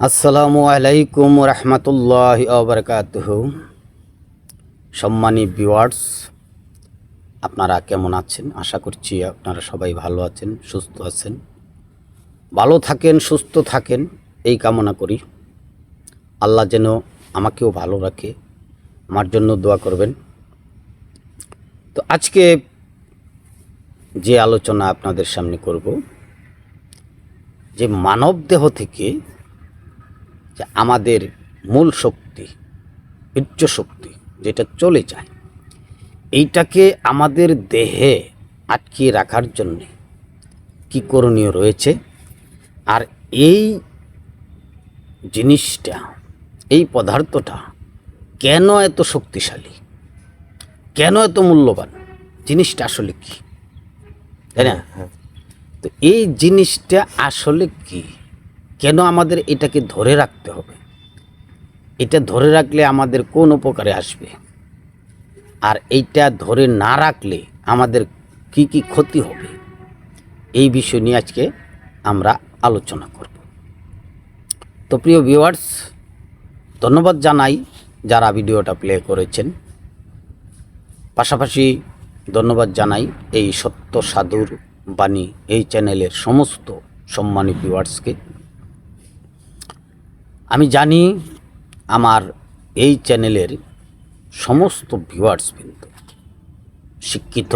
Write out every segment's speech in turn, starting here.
আসসালামু আলাইকুম রহমতুল্লাহ আবরকাতহ সম্মানী ভিওয়ার্স আপনারা কেমন আছেন? আশা করছি আপনারা সবাই ভালো আছেন, সুস্থ আছেন। ভালো থাকেন, সুস্থ থাকেন, এই কামনা করি। আল্লাহ যেন আমাকেও ভালো রাখে, আমার জন্য দোয়া করবেন। তো আজকে যে আলোচনা আপনাদের সামনে করব, যে মানব দেহ থেকে যে আমাদের মূল শক্তি উচ্চ শক্তি যেটা চলে যায় এইটাকে আমাদের দেহে আটকিয়ে রাখার জন্যে কী করণীয় রয়েছে? আর এই জিনিসটা এই পদার্থটা কেন এত শক্তিশালী? কেন এত মূল্যবান? জিনিসটা আসলে কি? তাই না? তো এই জিনিসটা আসলে কি? কেন আমাদের এটাকে ধরে রাখতে হবে? এটা ধরে রাখলে আমাদের কোন উপকারে আসবে? আর এইটা ধরে না রাখলে আমাদের কি কি ক্ষতি হবে? এই বিষয় নিয়ে আজকে আমরা আলোচনা করব। তো প্রিয় ভিউয়ার্স ধন্যবাদ জানাই যারা ভিডিওটা প্লে করেছেন। পাশাপাশি ধন্যবাদ জানাই এই সত্য সাধুর বাণী এই চ্যানেলের সমস্ত সম্মানী ভিউয়ার্সকে আমি জানি আমার এই চ্যানেলের সমস্ত ভিউয়ার্স কিন্তু শিক্ষিত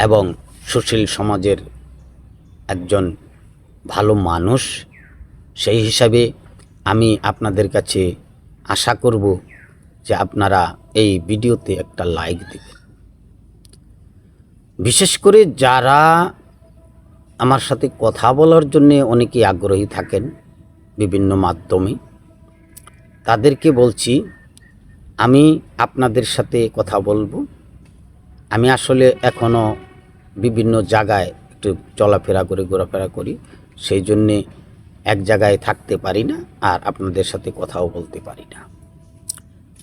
এবং সুশীল সমাজের একজন ভালো মানুষ। সেই হিসাবে আমি আপনাদের কাছে আশা করব যে আপনারা এই ভিডিওতে একটা লাইক দেবেন। বিশেষ করে যারা আমার সাথে কথা বলার জন্যে অনেকেই আগ্রহী থাকেন বিভিন্ন মাধ্যমে। তাদেরকে বলছি, আমি আপনাদের সাথে কথা বলব। আমি আসলে এখনও বিভিন্ন জায়গায় একটু চলাফেরা করে, ঘোরাফেরা করি। সেই জন্যে এক জায়গায় থাকতে পারি না আর আপনাদের সাথে কথাও বলতে পারি না।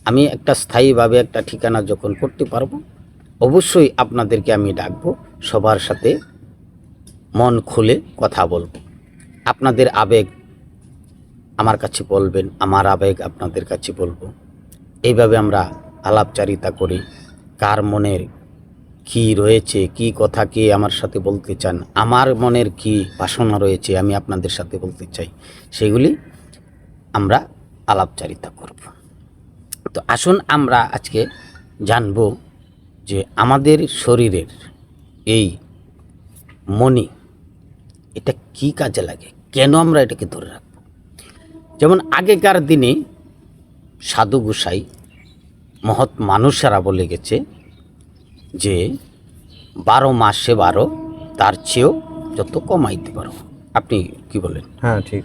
আমি একটা স্থায়ীভাবে একটা ঠিকানা যখন করতে পারব, অবশ্যই আপনাদেরকে আমি ডাকবো, সবার সাথে মন খুলে কথা বলব। আপনাদের আবেগ আমার কাছে বলবেন, আমার আবেগ আপনাদের কাছে বলব। এইভাবে আমরা আলাপচারিতা করি। কার মনের কি রয়েছে, কি কথা কে আমার সাথে বলতে চান, আমার মনের কি বাসনা রয়েছে আমি আপনাদের সাথে বলতে চাই, সেগুলি আমরা আলাপচারিতা করব। তো আসুন আমরা আজকে জানব যে আমাদের শরীরের এই মনি, এটা কি কাজে লাগে? কেন আমরা এটাকে ধরে রাখব যেমন আগেকার দিনে সাধু গোসাই মহৎ মানুষেরা বলে গেছে যে বারো মাসে বারো তার চেয়েও যত কমাইতে পারো। আপনি কি বলেন? হ্যাঁ ঠিক।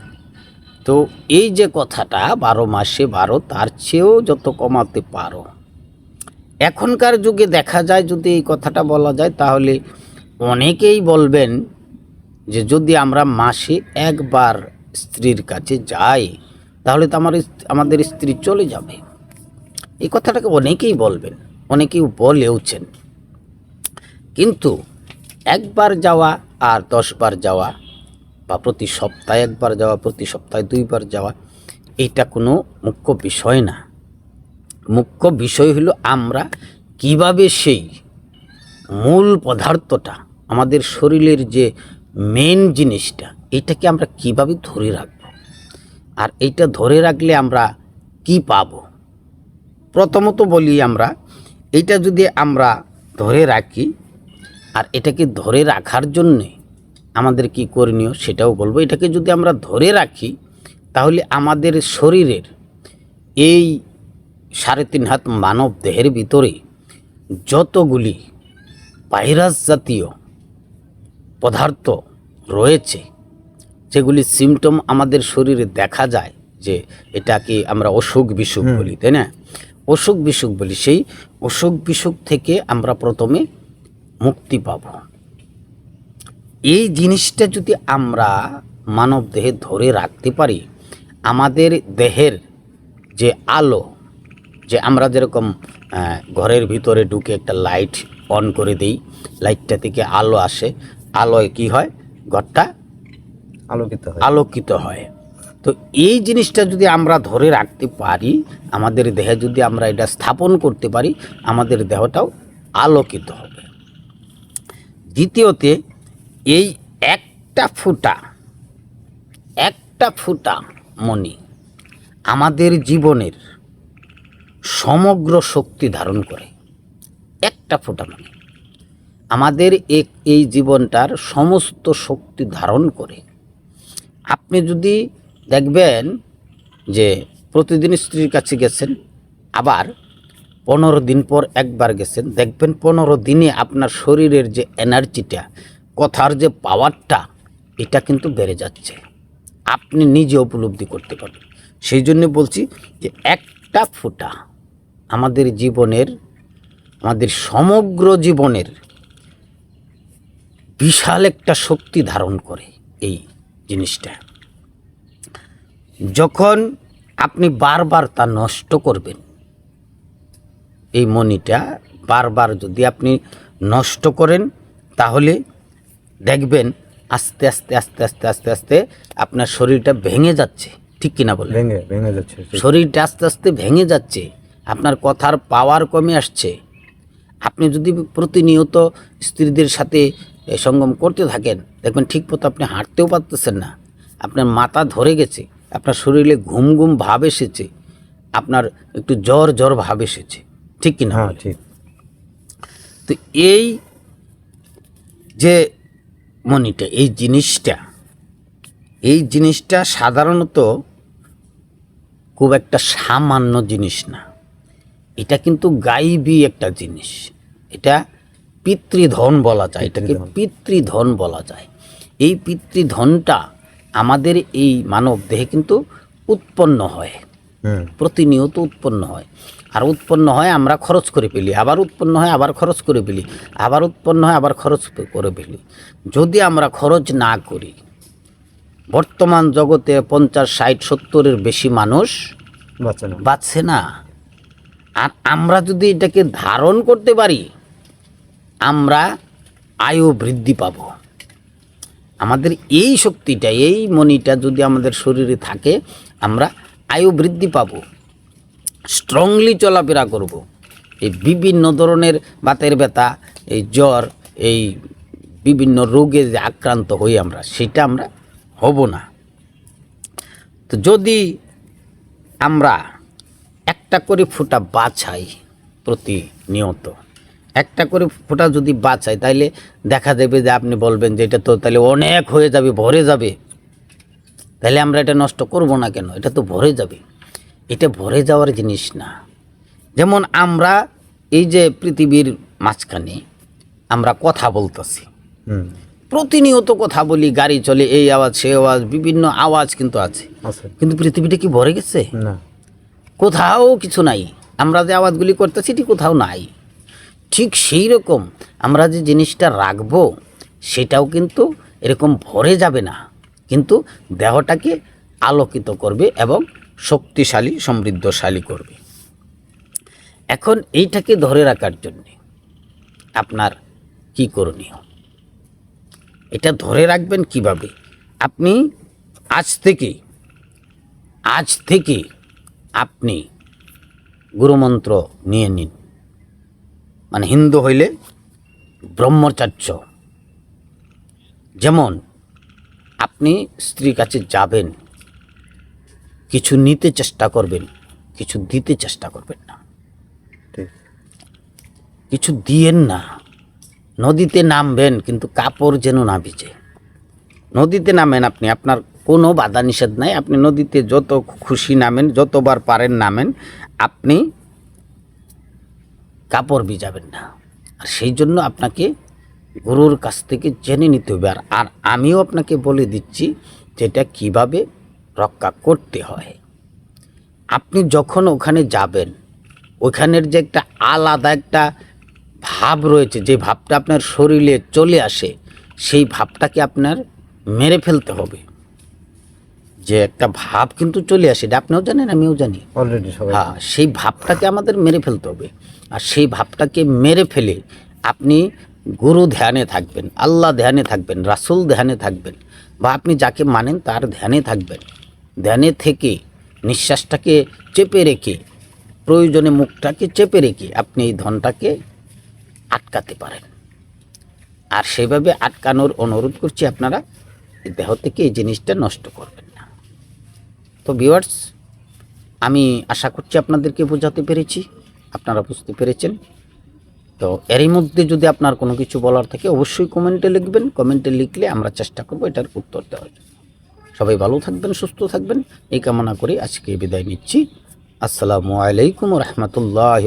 তো এই যে কথাটা বারো মাসে বারো তার চেয়েও যত কমাতে পারো। এখনকার যুগে দেখা যায় যদি এই কথাটা বলা যায় তাহলে অনেকেই বলবেন যে যদি আমরা মাসে একবার স্ত্রীর কাছে যাই তাহলে তো আমার আমাদের স্ত্রী চলে যাবে। এই কথাটাকে অনেকেই বলবেন, অনেকেই বলেওছেন। কিন্তু একবার যাওয়া আর দশবার যাওয়া বা প্রতি সপ্তাহে একবার যাওয়া, প্রতি সপ্তাহে দুইবার যাওয়া, এটা কোনো মুখ্য বিষয় না। মুখ্য বিষয় হলো আমরা কীভাবে সেই মূল পদার্থটা, আমাদের শরীরের যে মেন জিনিসটা এটাকে আমরা কীভাবে ধরে রাখব? আর এইটা ধরে রাখলে আমরা কি পাব? প্রথমত বলি আমরা এটা যদি আমরা ধরে রাখি, আর এটাকে ধরে রাখার জন্যে আমাদের কি করণীয় সেটাও বলব। এটাকে যদি আমরা ধরে রাখি, তাহলে আমাদের শরীরের এই সাড়ে তিন হাত মানব দেহের ভিতরে যতগুলি ভাইরাস জাতীয় পদার্থ রয়েছে যেগুলি সিমটম আমাদের শরীরে দেখা যায় যে এটাকে আমরা অসুখ বিসুখ বলি তাই না? অসুখ বিসুখ বলি সেই অসুখ বিসুখ থেকে আমরা প্রথমে মুক্তি পাব। এই জিনিসটা যদি আমরা মানব দেহে ধরে রাখতে পারি আমাদের দেহের যে আলো যে আমরা যেরকম ঘরের ভিতরে ঢুকে একটা লাইট অন করে দেই লাইটটা থেকে আলো আসে আলোয় কি হয়? ঘরটা আলোকিত হয়। আলোকিত হয়। তো এই জিনিসটা যদি আমরা ধরে রাখতে পারি, আমাদের দেহে যদি আমরা এটা স্থাপন করতে পারি, আমাদের দেহটাও আলোকিত হবে। দ্বিতীয়তে, এই একটা ফুটা একটা ফুটা মণি আমাদের জীবনের সমগ্র শক্তি ধারণ করে। একটা ফোঁটা মণি আমাদের এই জীবনটার সমস্ত শক্তি ধারণ করে আপনি যদি দেখবেন যে প্রতিদিন স্ত্রীর কাছে গেছেন, আবার পনেরো দিন পর একবার গেছেন, দেখবেন পনেরো দিনে আপনার শরীরের যে এনার্জিটা, কথার যে পাওয়ারটা, এটা কিন্তু বেড়ে যাচ্ছে। আপনি নিজে উপলব্ধি করতে পারবেন। সেই জন্য বলছি যে একটা ফোঁটা আমাদের জীবনের, আমাদের সমগ্র জীবনের বিশাল একটা শক্তি ধারণ করে এই জিনিসটা। যখন আপনি বারবার তা নষ্ট করবেন এই মনিটা বারবার যদি আপনি নষ্ট করেন তাহলে দেখবেন আস্তে আস্তে আস্তে আস্তে আস্তে আস্তে আপনার শরীরটা ভেঙে যাচ্ছে। ঠিক কিনা বলে ভেঙে ভেঙে যাচ্ছে শরীরটা আস্তে আস্তে ভেঙে যাচ্ছে আপনার কথার পাওয়ার কমে আসছে। আপনি যদি প্রতিনিয়ত স্ত্রীদের সাথে সঙ্গম করতে থাকেন দেখবেন ঠিক মতো আপনি হাঁটতেও পারতেছেন না। আপনার মাথা ধরে গেছে আপনার শরীরে ঘুম ঘুম ভাব এসেছে আপনার একটু জ্বর জ্বর ভাব এসেছে। ঠিক কি না বলেন? ঠিক। তো এই যে মনিটা এই জিনিসটা এই জিনিসটা সাধারণত খুব একটা সামান্য জিনিস না। এটা কিন্তু গাইবী একটা জিনিস। এটা পিতৃধন বলা যায় এটাকে পিতৃধন বলা যায়। এই পিতৃধনটা আমাদের এই মানব দেহে কিন্তু উৎপন্ন হয়। প্রতিনিয়ত উৎপন্ন হয়। আর উৎপন্ন হয় আমরা খরচ করে ফেলি আবার উৎপন্ন হয় আবার খরচ করে ফেলি আবার উৎপন্ন হয় আবার খরচ করে ফেলি। যদি আমরা খরচ না করি বর্তমান জগতে পঞ্চাশ ষাট সত্তরের বেশি মানুষ বাঁচছে না। আর আমরা যদি এটাকে ধারণ করতে পারি আমরা আয়ু বৃদ্ধি পাব। আমাদের এই শক্তিটা, এই মনিটা যদি আমাদের শরীরে থাকে, আমরা আয়ু বৃদ্ধি পাব। স্ট্রংলি চলাফেরা করব। এই বিভিন্ন ধরনের বাতের ব্যথা, এই জ্বর, এই বিভিন্ন রোগে যে আক্রান্ত হই আমরা, সেটা আমরা হব না। তো যদি আমরা একটা করে ফোঁটা বাছাই প্রতিনিয়ত একটা করে ফোঁটা যদি বাছাই তাইলে দেখা যাবে যে আপনি বলবেন যে এটা তো তাহলে অনেক হয়ে যাবে ভরে যাবে। তাহলে আমরা এটা নষ্ট করব না কেন? এটা তো ভরে যাবে। এটা ভরে যাওয়ার জিনিস না। যেমন আমরা এই যে পৃথিবীর মাঝখানে আমরা কথা বলতেছি। হুম। প্রতিনিয়ত কথা বলি গাড়ি চলে এই আওয়াজ সে আওয়াজ বিভিন্ন আওয়াজ কিন্তু আছে। আছে। কিন্তু পৃথিবীটা কি ভরে গেছে? না। কোথাও কিছু নাই। আমরা যে আওয়াজগুলি করতেছি এটি কোথাও নাই। ঠিক সেই রকম আমরা যে জিনিসটা রাখব, সেটাও কিন্তু এরকম ভরে যাবে না। কিন্তু দেহটাকে আলোকিত করবে এবং শক্তিশালী, সমৃদ্ধশালী করবে। এখন এইটাকে ধরে রাখার জন্যে আপনার কি করণীয়? এটা ধরে রাখবেন কীভাবে? আপনি আজ থেকে আজ থেকে আপনি গুরুমন্ত্র নিয়ে নিন। মানে হিন্দু হইলে ব্রহ্মচার্য। যেমন আপনি স্ত্রীর কাছে যাবেন কিছু নিতে চেষ্টা করবেন কিছু দিতে চেষ্টা করবেন না। কিছু দিয়েন না। নদীতে নামবেন কিন্তু কাপড় যেন না ভিজে। নদীতে নামেন আপনি আপনার কোনো বাধা নিষেধ নাই। আপনি নদীতে যত খুশি নামেন যতবার পারেন নামেন। আপনি কাপড় ভিজাবেন না। আর সেই জন্য আপনাকে গুরুর কাছ থেকে জেনে নিতে হবে। আর আর আমিও আপনাকে বলে দিচ্ছি যে এটা কীভাবে রক্ষা করতে হয়। আপনি যখন ওখানে যাবেন ওখানের যে একটা আলাদা একটা ভাব রয়েছে যে ভাবটা আপনার শরীরে চলে আসে সেই ভাবটাকে আপনার মেরে ফেলতে হবে। যে একটা ভাব কিন্তু চলে আসে এটা আপনিও জানেন আমিও জানি। অলরেডি হ্যাঁ সেই ভাবটাকে আমাদের মেরে ফেলতে হবে। আর সেই ভাবটাকে মেরে ফেলে আপনি গুরু ধ্যানে থাকবেন, আল্লাহ ধ্যানে থাকবেন, রাসুল ধ্যানে থাকবেন বা আপনি যাকে মানেন তার ধ্যানে থাকবেন। ধ্যানে থেকে নিঃশ্বাসটাকে চেপে রেখে, প্রয়োজনে মুখটাকে চেপে রেখে আপনি এই ধনটাকে আটকাতে পারেন। আর সেইভাবে আটকানোর অনুরোধ করছি আপনারা দেহ থেকে এই জিনিসটা নষ্ট করবেন না। তো ভিউয়ার্স আমি আশা করছি আপনাদেরকে বোঝাতে পেরেছি। আপনারা বুঝতে পেরেছেন। তো এরই মধ্যে যদি আপনার কোনো কিছু বলার থাকে, অবশ্যই কমেন্টে লিখবেন। কমেন্টে লিখলে আমরা চেষ্টা করব এটার উত্তর দেওয়ার জন্য। সবাই ভালো থাকবেন, সুস্থ থাকবেন। এই কামনা করে আজকে বিদায় নিচ্ছি। আসসালামু আলাইকুম রহমতুল্লাহ